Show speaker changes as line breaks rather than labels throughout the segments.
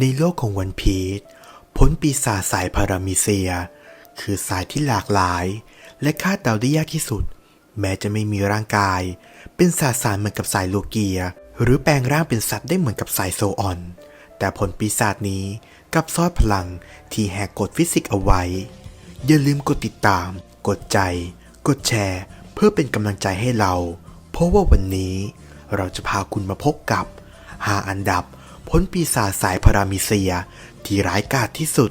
ในโลกของวันพีชผลปีศาจสายพารามิเซีย คือสายที่หลากหลาย และคาดเดาได้ยากที่สุด แม้จะไม่มีร่างกาย เป็นสาสารเหมือนกับสายโลเกีย หรือแปลงร่างเป็นสัตว์ได้เหมือนกับสายโซออน แต่ผลปีศาจนี้กับซ่อนพลังที่แหกกฎฟิสิกส์เอาไว้ อย่าลืมกดติดตาม กดใจ กดแชร์ เพื่อเป็นกำลังใจให้เรา เพราะว่าวันนี้เราจะพาคุณมาพบกับ 5 อันดับ พ้นปีศาจสายพารามิเซียที่ร้ายกาจที่สุด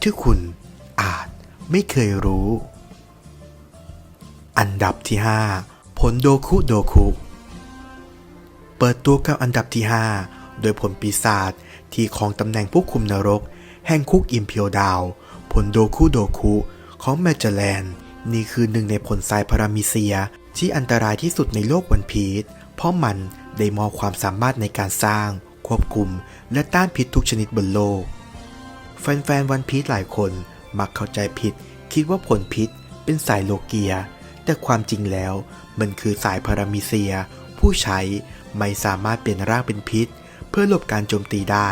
ที่คุณอาจไม่เคยรู้ อันดับที่ 5 ผลโดคุโดคุ เปิดตัวกับอันดับที่ 5 โดยผลปีศาจที่ของตำแหน่งผู้คุมนรก แห่งคุกอิมเพียวดาว ผลโดคุโดคุของแมจเจแลนนี่คือหนึ่งในผลทรายพารามิเซียที่อันตรายที่สุดในโลกวันพีชเพราะมันได้มอบความสามารถในการสร้าง ควบคุม และต้านพิษทุกชนิดบนโลก แฟนๆวันพีชหลายคนมักเข้าใจผิด คิดว่าผลพิษเป็นสายโลเกีย แต่ความจริงแล้วมันคือสายพารามิเซีย ผู้ใช้ไม่สามารถเปลี่ยนร่างเป็นพิษ เพื่อหลบการโจมตีได้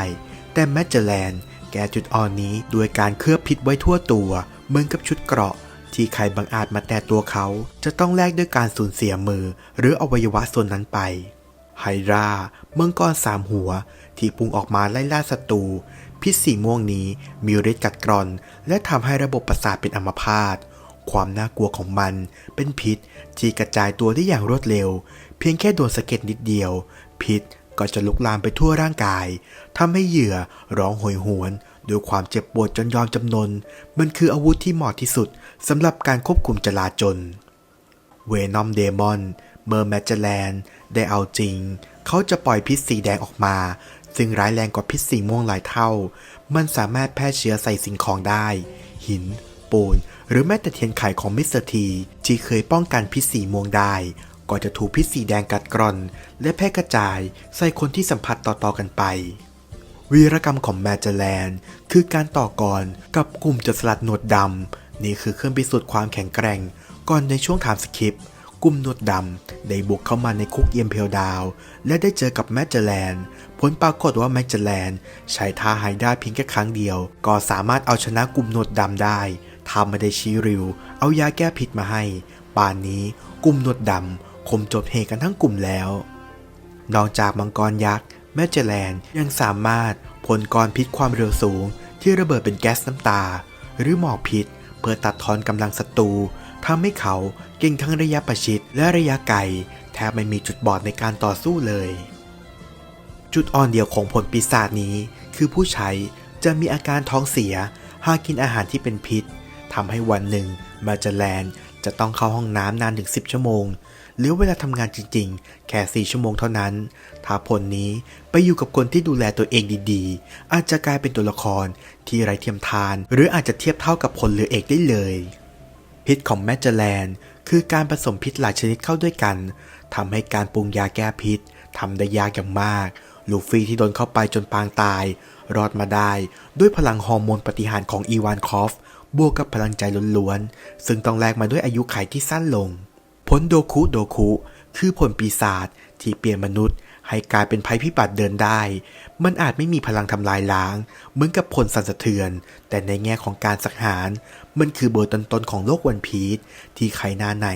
แต่แมจเจแลนแก้จุดอ่อนนี้ด้วยการเคลือบพิษไว้ทั่วตัว เหมือนกับชุดเกราะ ที่ใครบังอาจมาแตะตัวเขา จะต้องแลกด้วยการสูญเสียมือ หรืออวัยวะส่วนนั้นไป ไฮรามังกรสามหัว ที่พุ่งออกมาไล่ล่าศัตรู พิษสีม่วงนี้มีฤทธิ์กัดกร่อน และทำให้ระบบประสาทเป็นอัมพาต ความน่ากลัวของมันเป็นพิษที่กระจายตัวได้อย่างรวดเร็ว เพียงแค่โดนสะเก็ดนิดเดียว พิษก็จะลุกลามไปทั่วร่างกายทำให้เหยื่อร้องโหยหวนด้วยความเจ็บปวดจนยอมจำนน มันคืออาวุธที่เหมาะที่สุดสำหรับการควบคุมจลาจล เวนอมเดมอน เมอร์แมจแลนได้เอาจริง เขาจะปล่อยพิษสีแดงออกมา ซึ่งร้ายแรงกว่าพิษสีม่วงหลายเท่า มันสามารถแพร่เชื้อใส่สิ่งของได้ หิน ปูน หรือแม้แต่เทียนไขของมิสเตอร์ทีที่เคยป้องกันพิษสีม่วงได้ ก็จะถูกพิษสีแดงกัดกร่อน และแพร่กระจายใส่คนที่สัมผัสต่อๆกันไปวีรกรรมของแมจแลนคือการต่อกรกับกลุ่มจะสลัดหนวดดำ นี่คือเครื่องพิสูจน์ความแข็งแกร่ง ก่อนในช่วงไทม์สคริปต์ กลุ่มนวดดำได้บุกเข้ามาในคุกเอียมเพลดาว และได้เจอกับแมจแลน ผลปรากฏว่าแมจแลนใช้ท่าไฮด้าเพียงแค่ครั้งเดียว ก็สามารถเอาชนะกลุ่มนวดดำได้ทำมาได้ชีริว เอายาแก้พิษมาให้ ป่านนี้กลุ่มนวดดำคมจบเหตุกันทั้งกลุ่มแล้ว นอกจากมังกรยักษ์แมจแลนยังสามารถผลกรพิษความเร็วสูง ที่ระเบิดเป็นแก๊สน้ำตา หรือหมอกพิษ เพื่อตัดทอนกำลังศัตรู ทำให้เขาเก่งทั้งระยะประชิดและระยะไกลแทบไม่มีจุดบอดในการต่อสู้เลย จุดอ่อนเดียวของผลปีศาจนี้ คือผู้ใช้จะมีอาการท้องเสีย หากกินอาหารที่เป็นพิษทำให้วันหนึ่งมาจแลนจะต้องเข้าห้องน้ำนานถึง 10 ชั่วโมง หรือเวลาทำงานจริงๆ แค่ 4 ชั่วโมงเท่านั้น ถ้าผลนี้ไปอยู่กับคนที่ดูแลตัวเองดีๆ อาจจะกลายเป็นตัวละครที่ไร้เทียมทาน หรืออาจจะเทียบเท่ากับผลเรือเอกได้เลย พิษของแมจเจแลนคือการผสมพิษหลายชนิดเข้าด้วยกันทำให้การปรุงยาแก้พิษทำได้ยากอย่างมาก ลูฟี่ที่โดนเข้าไปจนปางตาย รอดมาได้ด้วยพลังฮอร์โมนปฏิหารของอีวานคอฟ บวกกับพลังใจล้วนๆ ซึ่งต้องแลกมาด้วยอายุไขที่สั้นลง ผลโดคุโดคุ คือผลปีศาจที่เปลี่ยนมนุษย์ ให้กลายเป็นภัยพิบัติเดินได้ มันอาจไม่มีพลังทำลายล้าง เหมือนกับผลสั่นสะเทือน แต่ในแง่ของการสังหาร มันคือเบอร์ต้นๆของโลกวันพีชที่ใครหน้าไหน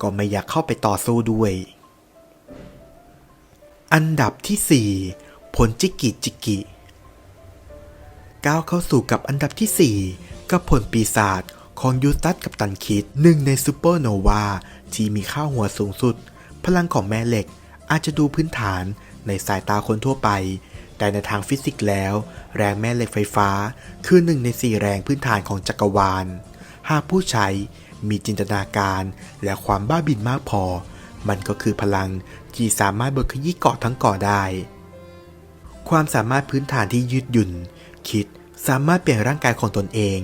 ก็ไม่อยากเข้าไปต่อสู้ด้วย อันดับที่ 4 ผลจิกิจิกิก้าวเข้าสู่กับอันดับที่ 4 กับผลปีศาจของยูตัสกับตันคิดหนึ่งในซูเปอร์โนวาที่มีค่าหัวสูงสุด พลังของแม่เหล็กอาจจะดูพื้นฐานในสายตาคนทั่วไป แต่ในทางฟิสิกส์แล้ว แรงแม่เหล็กไฟฟ้า คือหนึ่งในสี่แรงพื้นฐานของจักรวาล หากผู้ใช้มีจินตนาการและความบ้าบินมากพอ มันก็คือพลังที่สามารถบดขยี้เกาะทั้งเกาะได้ ความสามารถพื้นฐานที่ยืดหยุ่น คิดสามารถเปลี่ยนร่างกายของตนเอง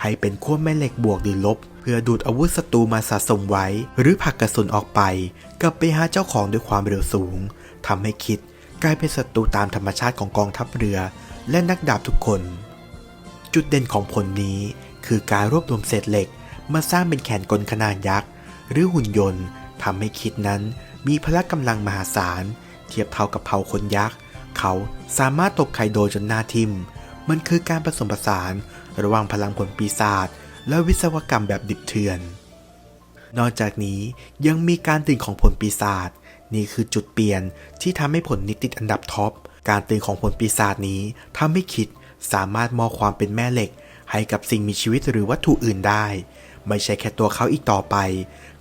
ให้เป็นขั้วแม่เหล็กบวกหรือลบ เพื่อดูดอาวุธศัตรูมาสะสมไว้ หรือผลักกระสุนออกไป กลับไปหาเจ้าของด้วยความเร็วสูงทำให้คิด กลายเป็นศัตรูตามธรรมชาติของกองทัพเรือและนักดาบทุกคน จุดเด่นของผลนี้คือการรวบรวมเศษเหล็กมาสร้างเป็นแขนกลขนาดยักษ์ หรือหุ่นยนต์ทำให้คิดนั้นมีพละกำลังมหาศาล เทียบเท่ากับเผ่าคนยักษ์ เขาสามารถตบไคโดจนหน้าทิม มันคือการผสมผสานระหว่างพลังผลปีศาจและวิศวกรรมแบบดิบเถื่อน นอกจากนี้ยังมีการตื่นของผลปีศาจ นี่คือจุดเปลี่ยนที่ทำให้ผลนี้ติดอันดับท็อป การตื่นของผลปีศาจนี้ทำให้คิดสามารถมองความเป็นแม่เหล็ก ให้กับสิ่งมีชีวิตหรือวัตถุอื่นได้ ไม่ใช่แค่ตัวเขาอีกต่อไป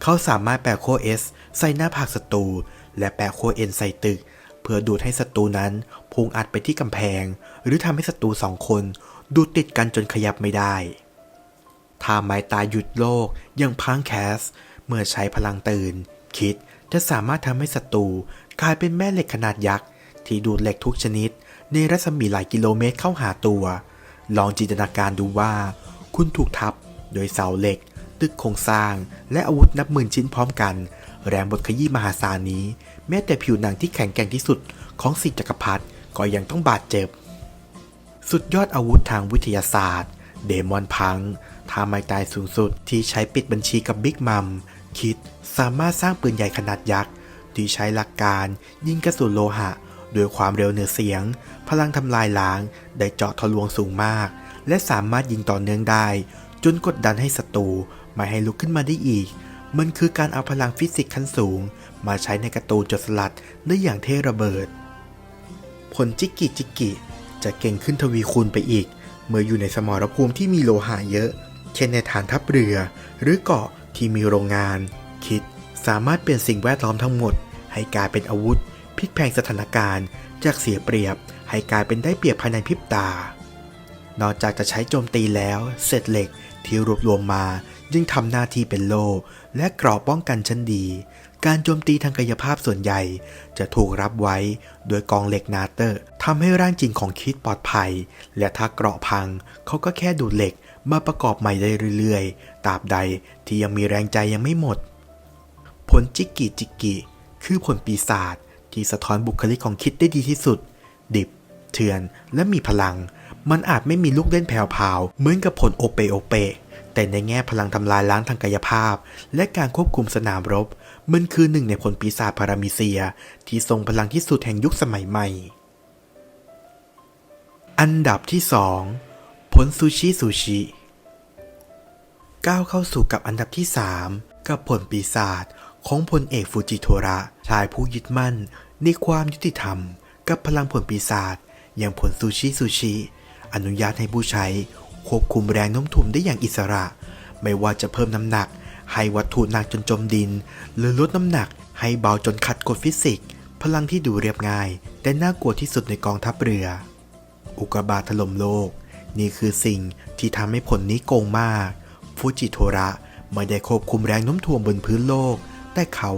เขาสามารถแปะโคเอสใส่หน้าผากศัตรูและแปะโคเอ็นใส่ตึก เพื่อดูดให้ศัตรูนั้นพุ่งอัดไปที่กำแพง หรือทำให้ศัตรูสองคนดูดติดกันจนขยับไม่ได้ถ้าไม้ตายหยุดโลกยังพังแคส เมื่อใช้พลังตื่น คิด จะสามารถทำให้ศัตรูกลายเป็นแม่เหล็กขนาดยักษ์ ที่ดูดเหล็กทุกชนิด ในรัศมีหลายกิโลเมตรเข้าหาตัว ลองจินตนาการดูว่า คุณถูกทับโดยเสาเหล็ก ตึกโครงสร้าง และอาวุธนับหมื่นชิ้นพร้อมกัน แรงบดขยี้มหาศาลนี้ แม้แต่ผิวหนังที่แข็งแกร่งที่สุดของสิทธิจักรพรรดิก็ยังต้องบาดเจ็บ สุดยอดอาวุธทางวิทยาศาสตร์ เดมอนพังท่าไม้ตายสูงสุดที่ใช้ปิดบัญชีกับบิ๊กมัม คิดสามารถสร้างปืนใหญ่ขนาดยักษ์ที่ใช้หลักการยิงกระสุนโลหะด้วยความเร็วเหนือเสียง พลังทำลายล้าง ได้เจาะทะลวงสูงมาก และสามารถยิงต่อเนื่องได้ จนกดดันให้ศัตรูไม่ให้ลุกขึ้นมาได้อีก มันคือการเอาพลังฟิสิกส์ขั้นสูง มาใช้ในกร์ตูนจดสลัดได้อย่างเท่ระเบิด ผลจิกกิจิกกิจะเก่งขึ้นทวีคูณไปอีก เมื่ออยู่ในสมรภูมิที่มีโลหะเยอะ เช่นในฐานทัพเรือ หรือเกาะ ที่มีโรงงาน คิดสามารถเปลี่ยนสิ่งแวดล้อมทั้งหมด ให้กลายเป็นอาวุธพลิกแพลงสถานการณ์ จากเสียเปรียบ ให้กลายเป็นได้เปรียบภายในพริบตา นอกจากจะใช้โจมตีแล้วเศษเหล็กที่รวบรวมมายังทำหน้าที่เป็นโล่และเกราะป้องกันชั้นดี การโจมตีทางกายภาพส่วนใหญ่ จะถูกรับไว้โดยกองเหล็กนาเตอร์ทำให้ร่างจริงของคิดปลอดภัย และถ้าเกราะพังเขาก็แค่ดูดเหล็ก มาประกอบใหม่ได้เรื่อยๆ ตราบใดที่ยังมีแรงใจยังไม่หมด ผลจิกิจิกิคือผลปีศาจที่สะท้อนบุคลิกของคิดได้ดีที่สุด ดิบ เถื่อน และมีพลัง มันอาจไม่มีลูกเล่นแผ่วๆเหมือนกับผลโอเปโอเป แต่ในแง่พลังทำลายล้างทางกายภาพ และการควบคุมสนามรบ มันคือหนึ่งในผลปีศาจพารามิเซีย ที่ทรงพลังที่สุดแห่งยุคสมัยใหม่ อันดับที่2 ผลซูชิซูชิก้าวเข้าสู่กับอันดับที่ 3 กับผลปีศาจของพลเอกฟูจิโทระ ชายผู้ยึดมั่น ในความยุติธรรม กับพลังผลปีศาจอย่างผลซูชิซูชิ อนุญาตให้ผู้ใช้ ควบคุมแรงโน้มถ่วงได้อย่างอิสระ ไม่ว่าจะเพิ่มน้ำหนัก ให้วัตถุหนักจนจมดิน หรือลดน้ำหนัก ให้เบาจนขัดกฎฟิสิกส์พลังที่ดูเรียบง่าย แต่น่ากลัวที่สุดในกองทัพเรือ อุกกาบาตถล่มโลก นี่คือสิ่งที่ทำให้ผลนี้โกงมาก ฟูจิโทระไม่ได้ควบคุมแรงโน้มถ่วงบนพื้นโลก แต่เขา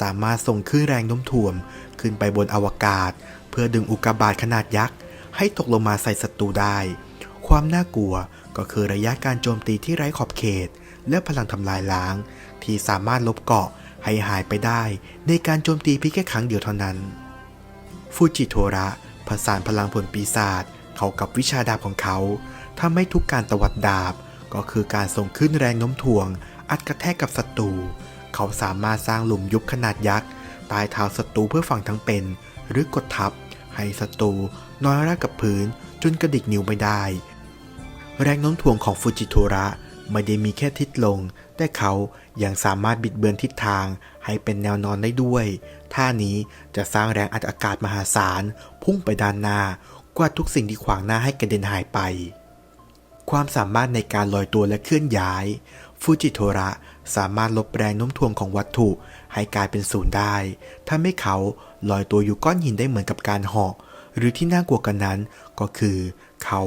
สามารถส่งคลื่นแรงโน้มถ่วงขึ้นไปบนอวกาศ เพื่อดึงอุกกาบาตขนาดยักษ์ ให้ตกลงมาใส่ศัตรูได้ ความน่ากลัวก็คือระยะการโจมตีที่ไร้ขอบเขต และพลังทำลายล้าง ที่สามารถลบเกาะให้หายไปได้ ในการโจมตีเพียงแค่ครั้งเดียวเท่านั้น ฟูจิโทระผสานพลังผลปีศาจ เข้ากับวิชาดาบของเขาทำให้ทุกการตวัดดาบ ก็คือการส่งขึ้นแรงโน้มถ่วง อัดกระแทกกับศัตรู เขาสามารถสร้างหลุมยุบขนาดยักษ์ใต้เท้าศัตรูเพื่อฝังทั้งเป็น หรือกดทับ ให้ศัตรูนอนราบกับพื้นจนกระดิกนิ้วไม่ได้ แรงโน้มถ่วงของฟูจิโทระไม่ได้มีแค่ทิศลง แต่เขายังสามารถบิดเบือนทิศทางให้เป็นแนวนอนได้ด้วย ท่านี้จะสร้างแรงอัดอากาศมหาศาล พุ่งไปด้านหน้า วาดทุกสิ่งที่ขวางหน้าให้กระเด็นหายไป ความสามารถในการลอยตัวและเคลื่อนย้าย ฟูจิโทระสามารถลบแรงโน้มถ่วงของวัตถุให้กลายเป็นศูนย์ได้ทำให้เขาลอยตัวอยู่ก้อนหินได้เหมือนกับการเหาะหรือที่น่ากลัวกันนั้นก็คือ เขา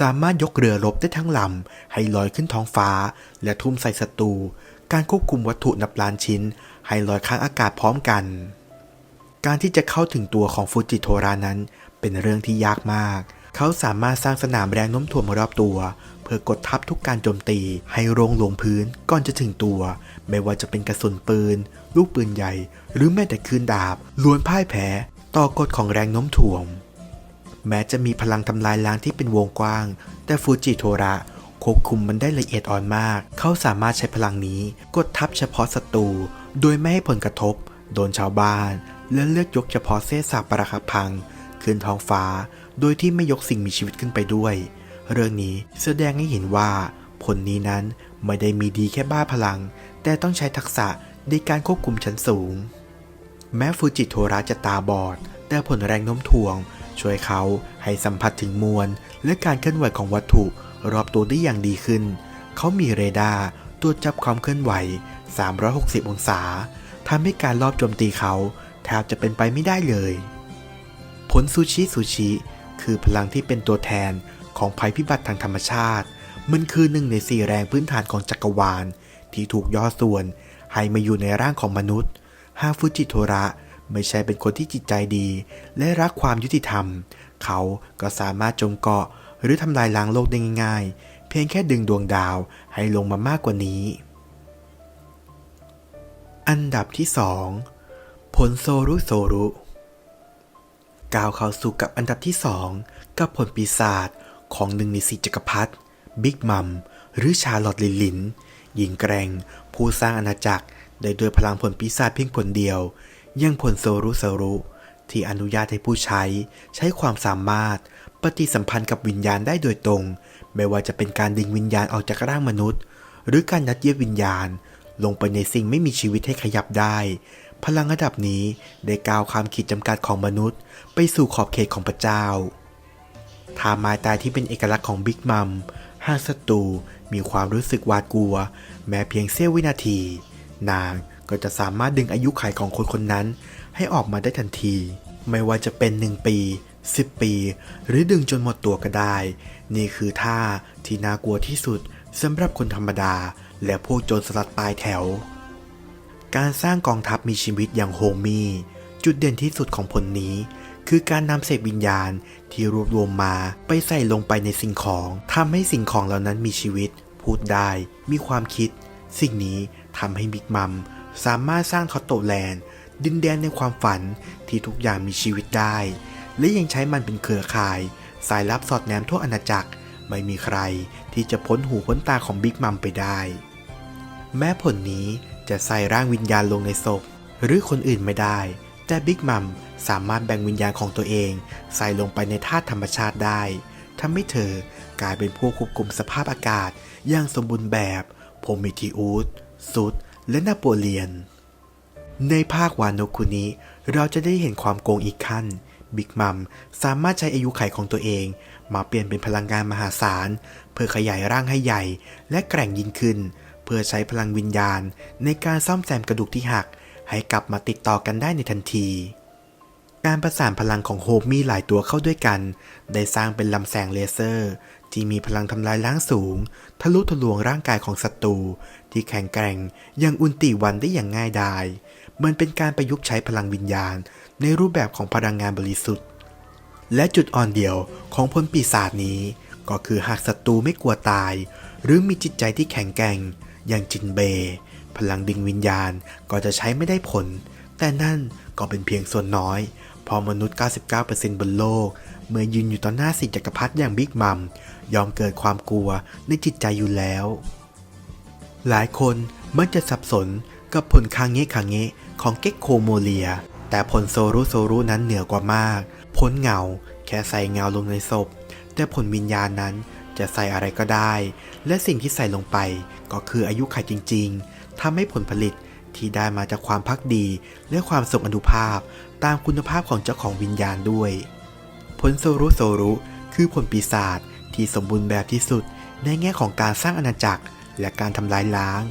สามารถยกเรือรบได้ทั้งลำให้ลอยขึ้นท้องฟ้า และทุ่มใส่ศัตรู การควบคุมวัตถุนับล้านชิ้น ให้ลอยค้างอากาศพร้อมกัน การที่จะเข้าถึงตัวของฟูจิโทรานั้น เป็นเรื่องที่ยากมาก เขาสามารถสร้างสนามแรงโน้มถ่วงรอบตัว เพื่อกดทับทุกการโจมตี ให้โรงลงพื้นก่อนจะถึงตัว ไม่ว่าจะเป็นกระสุนปืน ลูกปืนใหญ่ หรือแม้แต่คืนดาบล้วนพ่ายแพ้ต่อกฎของแรงโน้มถ่วง แม้จะมีพลังทำลายล้างที่เป็นวงกว้าง แต่ฟูจิโทระควบคุมมันได้ละเอียดอ่อนมาก เขาสามารถใช้พลังนี้กดทับเฉพาะศัตรู โดยไม่ให้ผลกระทบ โดนชาวบ้าน และเลือกยกเฉพาะเศษซากปรักหักพัง ขึ้นท้องฟ้า โดยที่ไม่ยกสิ่งมีชีวิตขึ้นไปด้วย เรื่องนี้แสดงให้เห็นว่าผลนี้นั้นไม่ได้มีดีแค่บ้าพลัง แต่ต้องใช้ทักษะในการควบคุมชั้นสูง แม้ฟูจิโทระจะตาบอด แต่ผลแรงโน้มถ่วง ช่วยเขาให้สัมผัสถึงมวล และการเคลื่อนไหวของวัตถุรอบตัวได้อย่างดีขึ้น เขามีเรดาร์ตรวจจับความเคลื่อนไหว 360 องศาทำให้การลอบโจมตีเขา แทบจะเป็นไปไม่ได้เลย ผลซูชิซูชิคือพลังที่เป็นตัวแทนของภัยพิบัติทางธรรมชาติ มันคือหนึ่งในสี่แรงพื้นฐานของจักรวาล ที่ถูกย่อส่วน ให้มาอยู่ในร่างของมนุษย์ ฮาฟุจิโทระไม่ใช่เป็นคนที่จิตใจดี และรักความยุติธรรม เขาก็สามารถจมเกาะหรือทำลายล้างโลกได้ง่ายๆ เพียงแค่ดึงดวงดาวให้ลงมามากกว่านี้ อันดับที่ 2 ผลโซรุโซรุ ก้าวเข้าสู่กับอันดับที่ 2 กับผลปีศาจของหนึ่งในสี่จักรพรรดิบิ๊กมัมหรือชาร์ลอตลินลินหญิงแกร่ง ผู้สร้างอาณาจักรได้ด้วยพลังผลปีศาจเพียงผลเดียว ยังผลโซรุโซรุ ที่อนุญาตให้ผู้ใช้ใช้ความสามารถ ปฏิสัมพันธ์กับวิญญาณได้โดยตรง ไม่ว่าจะเป็นการดึงวิญญาณออกจากร่างมนุษย์ หรือการยัดเยียดวิญญาณ ลงไปในสิ่งไม่มีชีวิตให้ขยับได้ พลังระดับนี้ได้ก้าวข้ามขีดจำกัดของมนุษย์ ไปสู่ขอบเขตของพระเจ้าทาไม้ตายที่เป็นเอกลักษณ์ของบิ๊กมัมหากศัตรูมีความรู้สึกหวาดกลัว แม้เพียงเสี้ยววินาที นางก็จะสามารถดึงอายุขัยของคนคนนั้น ให้ออกมาได้ทันที ไม่ว่าจะเป็น 1 ปี 10 ปี หรือดึงจนหมดตัวก็ได้ นี่คือท่าที่น่ากลัวที่สุดสำหรับคนธรรมดา และพวกโจรสลัดปลายแถว การสร้างกองทัพมีชีวิตอย่างโฮมี จุดเด่นที่สุดของผลนี้ คือการนำเศษวิญญาณที่รวบรวมมาไปใส่ลงไปในสิ่งของทำให้สิ่งของเหล่านั้นมีชีวิต พูดได้ มีความคิด สิ่งนี้ทำให้บิ๊กมัมสามารถสร้างทอตโตแลนด์ ดินแดนในความฝันที่ทุกอย่างมีชีวิตได้ และยังใช้มันเป็นเครือข่าย สายลับสอดแนมทั่วอาณาจักรไม่มีใครที่จะพ้นหูพ้นตาของบิ๊กมัมไปได้ แม้ผลนี้ จะใส่ร่างวิญญาณลงในศพ หรือคนอื่นไม่ได้ แต่บิ๊กมัมสามารถแบ่งวิญญาณของตัวเอง ใส่ลงไปในธาตุธรรมชาติได้ทำให้เธอกลายเป็นผู้ควบคุมสภาพอากาศอย่างสมบูรณ์แบบโพมิทิอุสซุดและนาโปเลียน ในภาควานโนคุนี้เราจะได้เห็นความโกงอีกขั้นบิ๊กมัมสามารถใช้อายุไขของตัวเอง มาเปลี่ยนเป็นพลังงานมหาศาล เพื่อขยายร่างให้ใหญ่และแกร่งยิ่งขึ้น เพื่อใช้พลังวิญญาณ ในการซ่อมแซมกระดูกที่หัก ให้กลับมาติดต่อกันได้ในทันที การประสานพลังของโฮมมีหลายตัวเข้าด้วยกัน ได้สร้างเป็นลำแสงเลเซอร์ ที่มีพลังทำลายล้างสูง ทะลุทะลวงร่างกายของศัตรูที่แข็งแกร่งอย่างอุนติวันได้อย่างง่ายดายมันเป็นการประยุกต์ใช้พลังวิญญาณ ในรูปแบบของพลังงานบริสุทธิ์ และจุดอ่อนเดียวของพลปีศาจนี้ ก็คือหากศัตรูไม่กลัวตาย หรือมีจิตใจที่แข็งแกร่ง อย่างจินเบ พลังดึงวิญญาณก็จะใช้ไม่ได้ผล แต่นั่นก็เป็นเพียงส่วนน้อย พอมนุษย์ 99%บนโลก เมื่อยืนอยู่ต่อหน้าสิ่งจักรพรรดิอย่างบิ๊กมัม ยอมเกิดความกลัวในจิตใจอยู่แล้ว หลายคนมักจะสับสนกับผลคางเงะคางเงะของเก็กโคโมเลีย แต่ผลโซรุโซรุนั้นเหนือกว่ามาก ผลเงา แค่ใส่เงาลงในศพ แต่ผลวิญญาณนั้นจะใส่อะไรก็ได้ และสิ่งที่ใส่ลงไปก็คืออายุไขจริง ๆทำให้ผลผลิตที่ได้มาจากความพักดี และความทรงอนุภาพ ตามคุณภาพของเจ้าของวิญญาณด้วย ผลโซรุโซรุ คือผลปีศาจที่สมบูรณ์แบบที่สุด ในแง่ของการสร้างอาณาจักร และการทำลายล้าง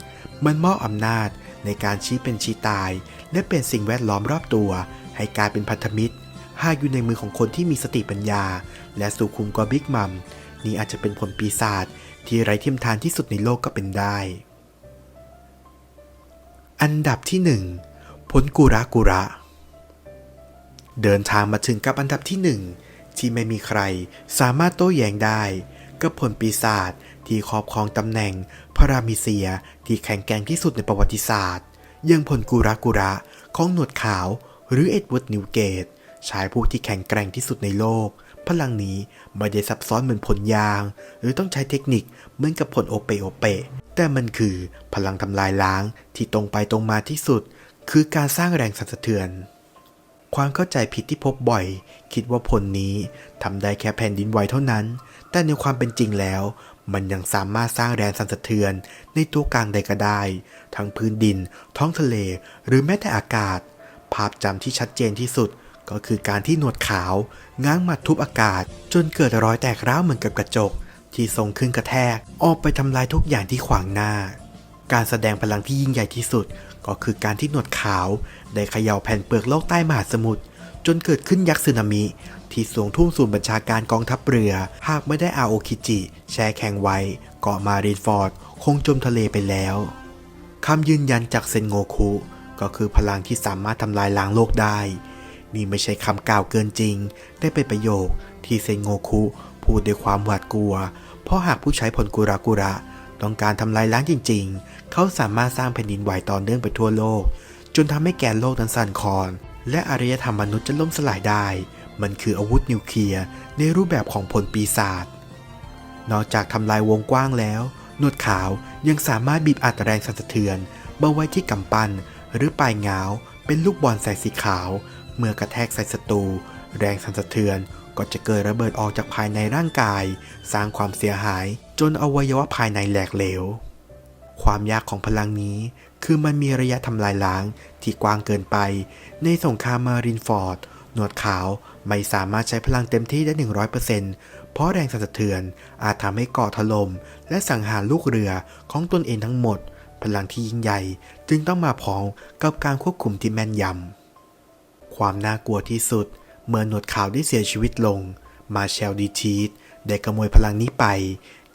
มันมอบอำนาจในการชี้เป็นชี้ตาย และเป็นสิ่งแวดล้อมรอบตัว ให้กลายเป็นพันธมิตรหากอยู่ในมือของคนที่มีสติปัญญา และสุขุมกว่าบิ๊กมัมนี่อาจจะเป็นผลปีศาจ ที่ไร้เทียมทานที่สุดในโลกก็เป็นได้ อันดับที่หนึ่งผลกุระกุระ เดินทางมาถึงกับอันดับที่หนึ่งที่ไม่มีใครสามารถโต้แย้งได้ กับผลปีศาจที่ครอบครองตำแหน่งพระรามิเซียที่แข็งแกร่งที่สุดในประวัติศาสตร์ ยังผลกุระกุระของหนวดขาวหรือเอ็ดเวิร์ดนิวเกตชายผู้ที่แข็งแกร่งที่สุดในโลก พลังนี้ไม่ได้ซับซ้อนเหมือนผลยาง หรือต้องใช้เทคนิคเหมือนกับผลโอเปโอเป แต่มันคือพลังทำลายล้างที่ตรงไปตรงมาที่สุด คือการสร้างแรงสั่นสะเทือน ความเข้าใจผิดที่พบบ่อย คิดว่าผลนี้ทำได้แค่แผ่นดินไหวเท่านั้น แต่ในความเป็นจริงแล้ว มันยังสามารถสร้างแรงสั่นสะเทือน ในตัวกลางใดก็ได้ ทั้งพื้นดิน ท้องทะเล หรือแม้แต่อากาศ ภาพจำที่ชัดเจนที่สุด ก็คือการที่หนวดขาวง้างหมัดทุบอากาศ จนเกิดรอยแตกร้าวเหมือนกับกระจก ที่ทรงขึ้นกระแทก ออกไปทำลายทุกอย่างที่ขวางหน้า การแสดงพลังที่ยิ่งใหญ่ที่สุด ก็คือการที่หนวดขาว ได้เขย่าแผ่นเปลือกโลกใต้มหาสมุทรจนเกิดขึ้นยักษ์สึนามิ ที่สูงทุ่มศูนย์บัญชาการกองทัพเรือ หากไม่ได้อาโอคิจิ แช่แข็งไว้เกาะมารีนฟอร์ด คงจมทะเลไปแล้วคำยืนยันจากเซนโงคุก็คือพลังที่สามารถทำลายล้างโลกได้ นี่ไม่ใช่คำกล่าวเกินจริง ได้เป็นประโยคที่เซนโงคุพูดด้วยความหวาดกลัว เพราะหากผู้ใช้ผลกุระกุระต้องการทำลายล้างจริง ๆ เขาสามารถสร้างแผ่นดินไหวต่อเนื่องไปทั่วโลก จนทำให้แกนโลกนั้นสั่นคลอน และอารยธรรมมนุษย์จะล่มสลายได้ มันคืออาวุธนิวเคลียร์ในรูปแบบของพลปีศาจ นอกจากทำลายวงกว้างแล้วหนวดขาวยังสามารถบีบอัดแรงสั่นสะเทือนมาไว้ที่กำปั้นหรือปลายเงาเป็นลูกบอลแสงสีขาว เมื่อกระแทกใส่ศัตรูแรงสั่นสะเทือนก็จะเกิดระเบิดออกจากภายในร่างกาย สร้างความเสียหายจนอวัยวะภายในแหลกเหลว ความยากของพลังนี้ คือมันมีระยะทำลายล้างที่กว้างเกินไป ในสงครามมารินฟอร์ด หนวดขาวไม่สามารถใช้พลังเต็มที่ได้ 100%เพราะแรงสั่นสะเทือนอาจทำให้เกาะถล่มและสังหารลูกเรือของตนเองทั้งหมด พลังที่ยิ่งใหญ่จึงต้องมาพร้อมกับการควบคุมที่แม่นยำ ความน่ากลัวที่สุด เมื่อหนวดขาวได้เสียชีวิตลง มาเชลดีชีตได้ขโมยพลังนี้ไป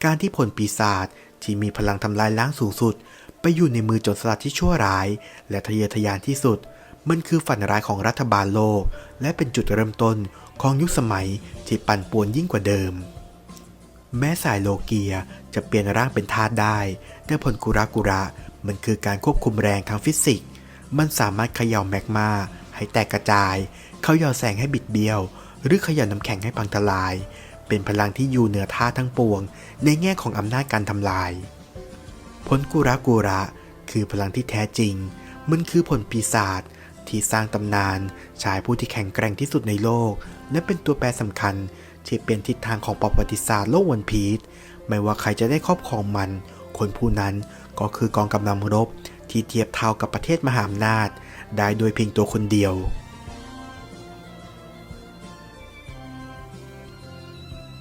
การที่ผลปีศาจที่มีพลังทำลายล้างสูงสุด ไปอยู่ในมือโจรสลัดที่ชั่วร้าย และทะเยอทะยานที่สุด มันคือฝันร้ายของรัฐบาลโลก และเป็นจุดเริ่มต้นของยุคสมัยที่ปั่นป่วนยิ่งกว่าเดิม แม้สายโลเกียจะเปลี่ยนร่างเป็นธาตุได้ แต่ผลกุระกุระมันคือการควบคุมแรงทางฟิสิกส์ มันสามารถเขย่าแมกมา ให้แตกกระจาย เขย่าแสงให้บิดเบี้ยว หรือเขย่าน้ำแข็งให้พังทลาย เป็นพลังที่อยู่เหนือธาทั้งปวง ในแง่ของอำนาจการทำลาย ผลกุระกุระ คือพลังที่แท้จริง มันคือผลปีศาจที่สร้างตำนาน ชายผู้ที่แข็งแกร่งที่สุดในโลก และเป็นตัวแปรสำคัญที่เป็นทิศทางของประวัติศาสตร์โลกวันพีชไม่ว่าใครจะได้ครอบครองมัน คนผู้นั้นก็คือกองกำลังรบที่เทียบเท่ากับประเทศมหาอำนาจ ได้โดยเพียงตัวคนเดียว